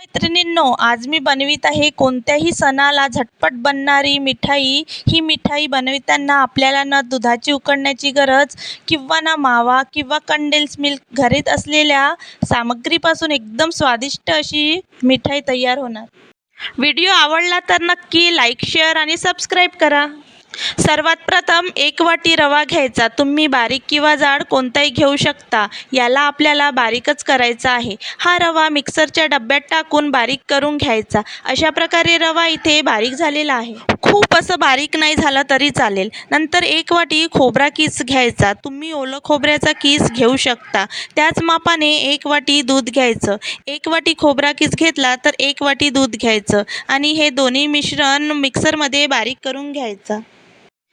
मैत्रिणींनो आज मी बनवित आहे कोणत्याही सणाला झटपट बनणारी मिठाई. ही मिठाई बनविताना आपल्याला ना दुधाची उकडण्याची गरज किंवा ना मावा किंवा कंडेल्स मिल्क घरीत असलेल्या सामग्रीपासून एकदम स्वादिष्ट अशी मिठाई तयार होणार. व्हिडिओ आवडला तर नक्की लाईक शेअर आणि सबस्क्राईब करा. सर्वात प्रथम एक वाटी रवा घ्यायचा. तुम्ही बारीक किंवा जाड कोणताही घेऊ शकता. याला आपल्याला बारीकच करायचा आहे. हा रवा मिक्सरच्या डब्यात टाकून बारीक करून घ्यायचा. अशा प्रकारे रवा इथे बारीक झालेला आहे. खूप असं बारीक नाही झालं तरी चालेल. नंतर एक वाटी खोबरा किस घ्यायचा. तुम्ही ओलं खोबऱ्याचा किस घेऊ शकता. त्याच मापाने एक वाटी दूध घ्यायचं. एक वाटी खोबरा किस घेतला तर एक वाटी दूध घ्यायचं. आणि हे दोन्ही मिश्रण मिक्सरमध्ये बारीक करून घ्यायचं.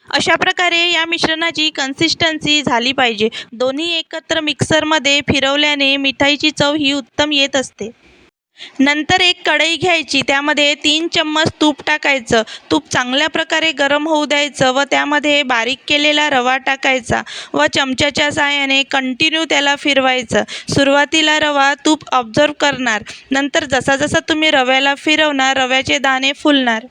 अशा प्रकारे या मिश्रणाची कन्सिस्टन्सी झाली पाहिजे. दोन्ही एकत्र मिक्सरमध्ये फिरवल्याने मिठाईची चव ही उत्तम येत असते. नंतर एक कढई घ्यायची त्यामध्ये तीन चम्मच तूप टाकायचं. तूप चांगल्या प्रकारे गरम होऊ द्यायचं व त्यामध्ये बारीक केलेला रवा टाकायचा व चमच्याच्या साहाय्याने कंटिन्यू त्याला फिरवायचं. सुरुवातीला रवा तूप ऑब्झर्व करणार. नंतर जसा जसा तुम्ही रव्याला फिरवणार रव्याचे दाणे फुलणार.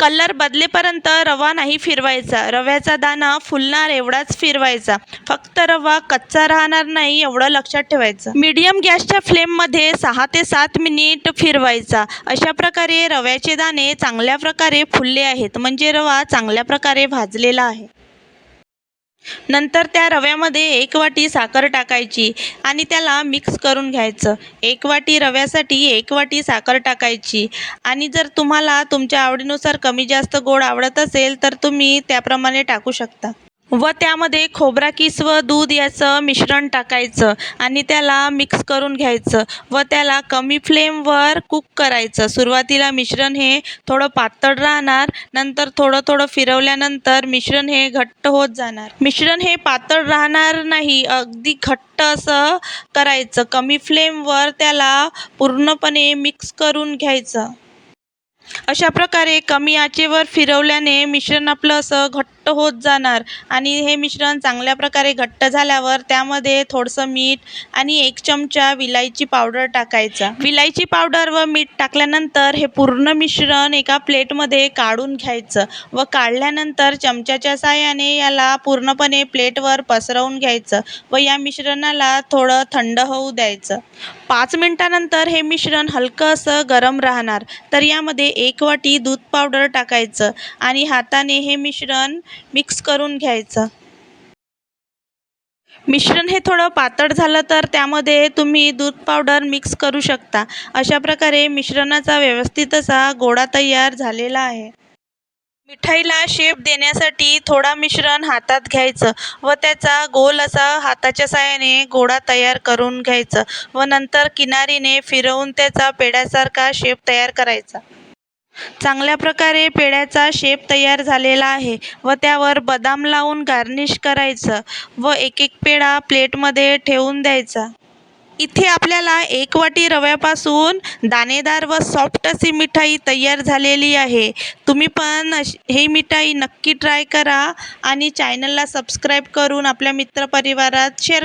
कलर बदलेपर्यंत रवा नाही फिरवायचा. रव्याचा दाणा फुलणार एवढाच फिरवायचा. फक्त रवा कच्चा राहणार नाही एवढं लक्षात ठेवायचं. मीडियम गॅसच्या फ्लेममध्ये सहा ते सात मिनिट फिरवायचा. अशा प्रकारे रव्याचे दाणे चांगल्या प्रकारे फुलले आहेत. म्हणजे रवा चांगल्या प्रकारे भाजलेला आहे. नंतर त्या रव्यामध्ये एक वाटी साखर टाकायची आणि त्याला मिक्स करून घ्यायचं. एक वाटी रव्यासाठी एक वाटी साखर टाकायची. आणि जर तुम्हाला तुमच्या आवडीनुसार कमी जास्त गोड आवडत असेल तर तुम्ही त्याप्रमाणे टाकू शकता. व त्यामध्ये खोबरा किस व दूध याचं मिश्रण टाकायचं आणि त्याला मिक्स करून घ्यायचं व त्याला कमी फ्लेमवर कुक करायचं. सुरुवातीला मिश्रण हे थोडं पातळ राहणार नंतर थोडं थोडं फिरवल्यानंतर मिश्रण हे घट्ट होत जाणार. मिश्रण हे पातळ राहणार नाही अगदी घट्ट असं करायचं. कमी फ्लेमवर त्याला पूर्णपणे मिक्स करून घ्यायचं. अशा प्रकारे कमी आचेवर फिरवल्याने मिश्रण आपलं असं घट्ट होत जाणार. आणि हे मिश्रण चांगल्या प्रकारे घट्ट झाल्यावर त्यामध्ये थोडंसं मीठ आणि एक चमचा विलायची पावडर टाकायचा. विलायची पावडर व मीठ टाकल्यानंतर हे पूर्ण मिश्रण एका प्लेटमध्ये काढून घ्यायचं व काढल्यानंतर चमच्याच्या साहाय्याने याला पूर्णपणे प्लेटवर पसरवून घ्यायचं व या मिश्रणाला थोडं थंड होऊ द्यायचं. पाच मिनटानंतर हे मिश्रण हलकं असं गरम राहणार. तर यामध्ये एक वाटी दूध पावडर टाकायचं आणि हाताने हे मिश्रण मिक्स करून घ्यायचं. मिश्रण हे थोडं पातळ झालं तर त्यामध्ये तुम्ही दूध पावडर मिक्स करू शकता. अशा प्रकारे मिश्रणाचा व्यवस्थित असा गोळा तयार झालेला आहे. मिठाईला शेप देण्यासाठी थोडा मिश्रण हातात घ्यायचं व त्याचा गोल असा हाताच्या साहाय्याने गोळा तयार करून घ्यायचं व नंतर किनारीने फिरवून त्याचा पेढ्यासारखा शेप तयार करायचा. चांगल्या प्रकारे पेढ्याचा शेप तयार झालेला आहे व त्यावर बदाम लावून गार्निश करायचं व एक एक पेढा प्लेटमध्ये ठेवून द्यायचा. इथे आपल्याला एक वाटी रव्यापासून दाणेदार व सॉफ्ट अशी मिठाई तयार झालेली आहे. तुम्ही पण अशी ही मिठाई नक्की ट्राय करा आणि चॅनलला सबस्क्राईब करून आपल्या मित्रपरिवारात शेअर